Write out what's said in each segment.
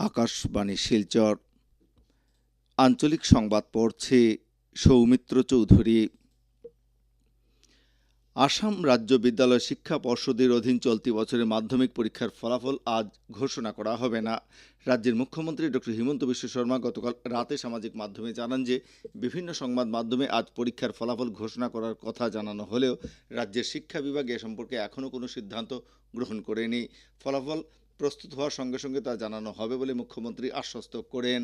আকাশবাণী শিলচর। আঞ্চলিক সংবাদ পড়ছে সৌমিত্র চৌধুরী। আসাম রাজ্য বিদ্যালয় শিক্ষা পর্ষদের অধীন চলতি বছরের মাধ্যমিক পরীক্ষার ফলাফল আজ ঘোষণা করা হবে না। রাজ্যের মুখ্যমন্ত্রী ডক্টর হিমন্ত বিশ্ব শর্মা গতকাল রাতে সামাজিক মাধ্যমে জানান যে, বিভিন্ন সংবাদ মাধ্যমে আজ পরীক্ষার ফলাফল ঘোষণা করার কথা জানানো হলেও রাজ্যের শিক্ষা বিভাগ এ সম্পর্কে এখনও কোনো সিদ্ধান্ত গ্রহণ করেনি। ফলাফল প্রস্তুত হওয়ার সঙ্গে সঙ্গে তা জানানো হবে বলে মুখ্যমন্ত্রী আশ্বস্ত করেন।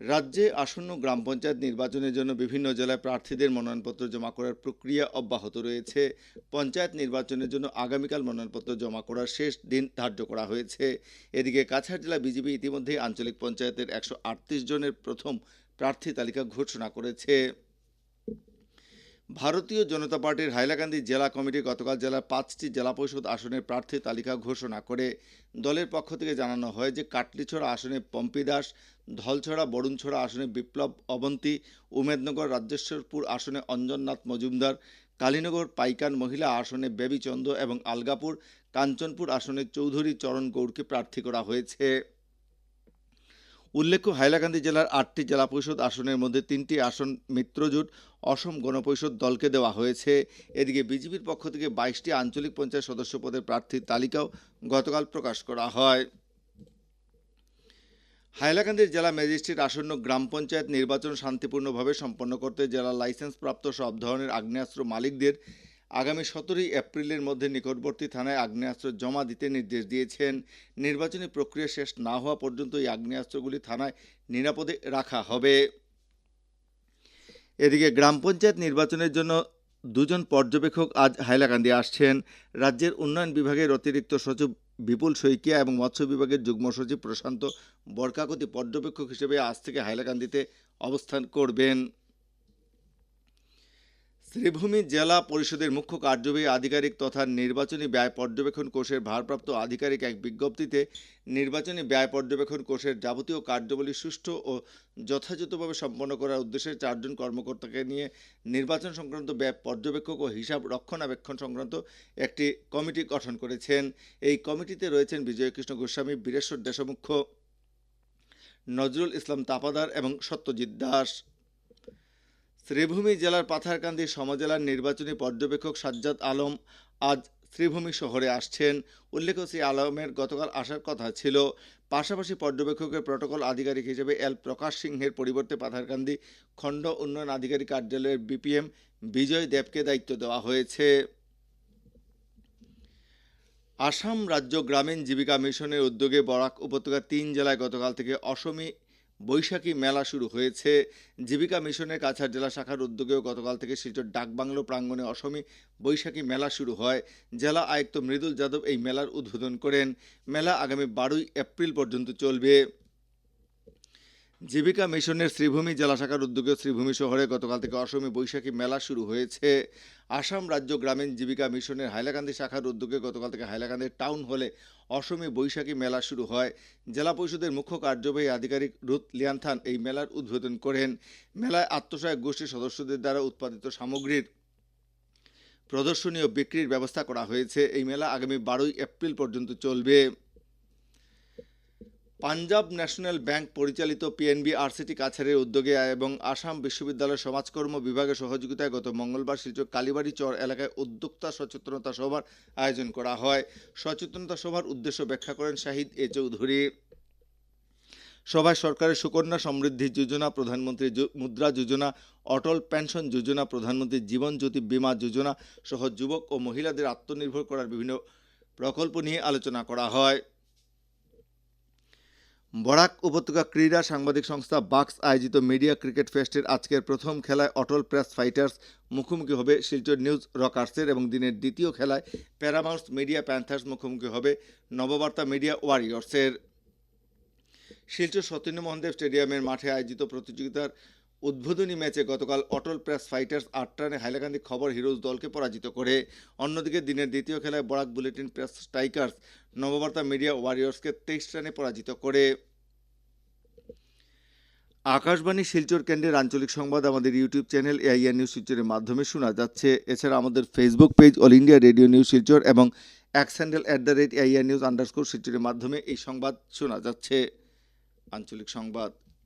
রাজ্যে আসন্ন গ্রাম পঞ্চায়েত নির্বাচনের জন্য বিভিন্ন জেলায় প্রার্থীদের মনোনয়নপত্র জমা করার প্রক্রিয়া অব্যাহত রয়েছে। পঞ্চায়েত নির্বাচনের জন্য আগামীকাল মনোনয়নপত্র জমা করার শেষ দিন ধার্য করা হয়েছে। এদিকে কাছাড় জেলা বিজেপি ইতিমধ্যেই আঞ্চলিক পঞ্চায়েতের একশো আটত্রিশ জনের প্রথম প্রার্থী তালিকা ঘোষণা করেছে। ভারতীয় জনতা পার্টির হাইলাকান্দি জেলা কমিটি গতকাল জেলার পাঁচটি জেলা পরিষদ আসনের প্রার্থী তালিকা ঘোষণা করে দলের পক্ষ থেকে জানানো হয় যে কাটলিছড়া আসনে পম্পি দাস, ধলছড়া বরুণছড়া আসনে বিপ্লব অবন্তী, উমেদনগর রাজ্যেশ্বরপুর আসনে অঞ্জননাথ মজুমদার, কালীনগর পাইকান মহিলা আসনে বেবি চন্দ এবং আলগাপুর, কাঞ্চনপুর আসনে চৌধুরী চরণ গৌড়কে প্রার্থী করা হয়েছে। উল্লেখ্য, হাইলাকান্দি জেলার আটটি জেলা পরিষদ আসনের মধ্যে তিনটি আসন মিত্রজোট অসম গণপরিষদ দলকে দেওয়া হয়েছে। এদিকে বিজেপির পক্ষ থেকে বাইশটি আঞ্চলিক পঞ্চায়েত সদস্য পদের প্রার্থীর তালিকাও গতকাল প্রকাশ করা হয়। হাইলাকান্দির জেলা ম্যাজিস্ট্রেট আসন্ন গ্রাম পঞ্চায়েত নির্বাচন শান্তিপূর্ণভাবে সম্পন্ন করতে জেলা লাইসেন্সপ্রাপ্ত সব ধরনের আগ্নেয়াস্ত্র মালিকদের আগামী সতেরোই এপ্রিলের মধ্যে নিকটবর্তী থানায় আগ্নেয়াস্ত্র জমা দিতে নির্দেশ দিয়েছেন। নির্বাচনী প্রক্রিয়া শেষ না হওয়া পর্যন্ত এই আগ্নেয়াস্ত্রগুলি থানায় নিরাপদে রাখা হবে। এদিকে গ্রাম পঞ্চায়েত নির্বাচনের জন্য দুজন পর্যবেক্ষক আজ হাইলাকান্দি আসছেন। রাজ্যের উন্নয়ন বিভাগের অতিরিক্ত সচিব বিপুল শইকিয়া এবং মৎস্য বিভাগের যুগ্ম সচিব প্রশান্ত বরকাকতি পর্যবেক্ষক হিসেবে আজ থেকে হাইলাকান্দিতে অবস্থান করবেন। শ্রীভূমি জেলা পরিষদের মুখ্য কার্যবাহী আধিকারিক তথা নির্বাচনী ব্যয় পর্যবেক্ষণ কোষের ভারপ্রাপ্ত আধিকারিক এক বিজ্ঞপ্তিতে নির্বাচনী ব্যয় পর্যবেক্ষণ কোষের যাবতীয় কার্যবলী সুষ্ঠু ও যথাযথভাবে সম্পন্ন করার উদ্দেশ্যে চারজন কর্মকর্তাকে নিয়ে নির্বাচন সংক্রান্ত ব্যয় পর্যবেক্ষক ও হিসাব রক্ষণাবেক্ষণ সংক্রান্ত একটি কমিটি গঠন করেছেন। এই কমিটিতে রয়েছেন বিজয়কৃষ্ণ গোস্বামী, বীরেশ্বর দেশমুখ্য নজরুল ইসলাম তাপাদার এবং সত্যজিৎ দাস। শ্রীভূমি জেলার পাথারকান্দি সমজেলার নির্বাচনী পর্যবেক্ষক সাজ্জাদ আলম আজ শ্রীভূমি শহরে আসছেন। উল্লেখ্য, শ্রী আলমের গতকাল আসার কথা ছিল। পাশাপাশি পর্যবেক্ষকের প্রটোকল আধিকারিক হিসেবে এল প্রকাশ সিংহের পরিবর্তে পাথারকান্দি খণ্ড উন্নয়ন আধিকারিক কার্যালয়ের বিপিএম বিজয় দেবকে দায়িত্ব দেওয়া হয়েছে। আসাম রাজ্য গ্রামীণ জীবিকা মিশনের উদ্যোগে বরাক উপত্যকার তিন জেলায় গতকাল থেকে অসমী বৈশাখী মেলা শুরু হয়েছে। জীবিকা মিশনের কাছাড় জেলা শাখার উদ্যোগেও গতকাল থেকে শিলচর ডাকবাংলো প্রাঙ্গণে অসমী বৈশাখী মেলা শুরু হয়। জেলা আয়ুক্ত মৃদুল যাদব এই মেলার উদ্বোধন করেন। মেলা আগামী বারোই এপ্রিল পর্যন্ত চলবে। জীবিকা মিশনের শ্রীভূমি জেলা শাখার উদ্যোগে শ্রীভূমি শহরে গতকাল থেকে অসমী বৈশাখী মেলা শুরু হয়েছে। আসাম রাজ্য গ্রামীণ জীবিকা মিশনের হাইলাকান্দি শাখার উদ্যোগে গতকাল থেকে হাইলাকান্দির টাউন হলে অসমী বৈশাখী মেলা শুরু হয়। জেলা পরিষদের মুখ্য কার্যবাহী আধিকারিক রুথ লিয়ানথান এই মেলার উদ্বোধন করেন। মেলায় আত্মসহায়ক গোষ্ঠীর সদস্যদের দ্বারা উৎপাদিত সামগ্রীর প্রদর্শনী ও বিক্রির ব্যবস্থা করা হয়েছে। এই মেলা আগামী বারোই এপ্রিল পর্যন্ত চলবে। পাঞ্জাব ন্যাশনাল ব্যাংক পরিচালিত পিএনবি আরসিটি কাছাড়ের উদ্যোগে এবং আসাম বিশ্ববিদ্যালয় সমাজকর্ম বিভাগের সহযোগিতায় গত মঙ্গলবার শিলচর কালীবাড়ি চর এলাকায় উদ্যোক্তা সচেতনতা সভার আয়োজন করা হয়। সচেতনতা সভার উদ্দেশ্য ব্যাখ্যা করেন শাহিদ এ. চৌধুরী। সভায় সরকারের সুকন্যা সমৃদ্ধি যোজনা, প্রধানমন্ত্রী মুদ্রা যোজনা, অটল পেনশন যোজনা, প্রধানমন্ত্রী জীবন জ্যোতি বীমা যোজনা সহ যুবক ও মহিলাদের আত্মনির্ভর করার বিভিন্ন প্রকল্প নিয়ে আলোচনা করা হয়। বরাক উপত্যকা ক্রীড়া সাংবাদিক সংস্থা বাক্স আয়োজিত মিডিয়া ক্রিকেট ফেস্টের আজকের প্রথম খেলায় অটল প্রেস ফাইটার্স মুখোমুখি হবে শিলচর নিউজ রকার্সের এবং দিনের দ্বিতীয় খেলায় প্যারামাউন্স মিডিয়া প্যান্থার্স মুখোমুখি হবে নববার্তা মিডিয়া ওয়ারিয়র্সের। শিলচর সত্যেন্দ্র মোহনদেব স্টেডিয়ামের মাঠে আয়োজিত প্রতিযোগিতার উদ্বোধনী ম্যাচে গতকাল অটল প্রেস ফাইটার্স আট রানে হাইলাকান্দি খবর হিরোজ দলকে পরাজিত করে। অন্যদিকে দিনের দ্বিতীয় খেলায় Barak bulletin press strikers Nababarta media ওয়ারিয়র্সকে তেইশ রানে পরাজিত করে। আকাশবাণী শিলচর কেন্দ্রের আঞ্চলিক সংবাদ আমাদের ইউটিউব চ্যানেল এআইআর নিউজ শিলচরের মাধ্যমে শোনা যাচ্ছে। এছাড়া আমাদের Facebook page all India radio news Silchar এবং X handle at the rate AIR news underscore শিলচরের মাধ্যমে এই সংবাদ শোনা যাচ্ছে। আঞ্চলিক সংবাদ।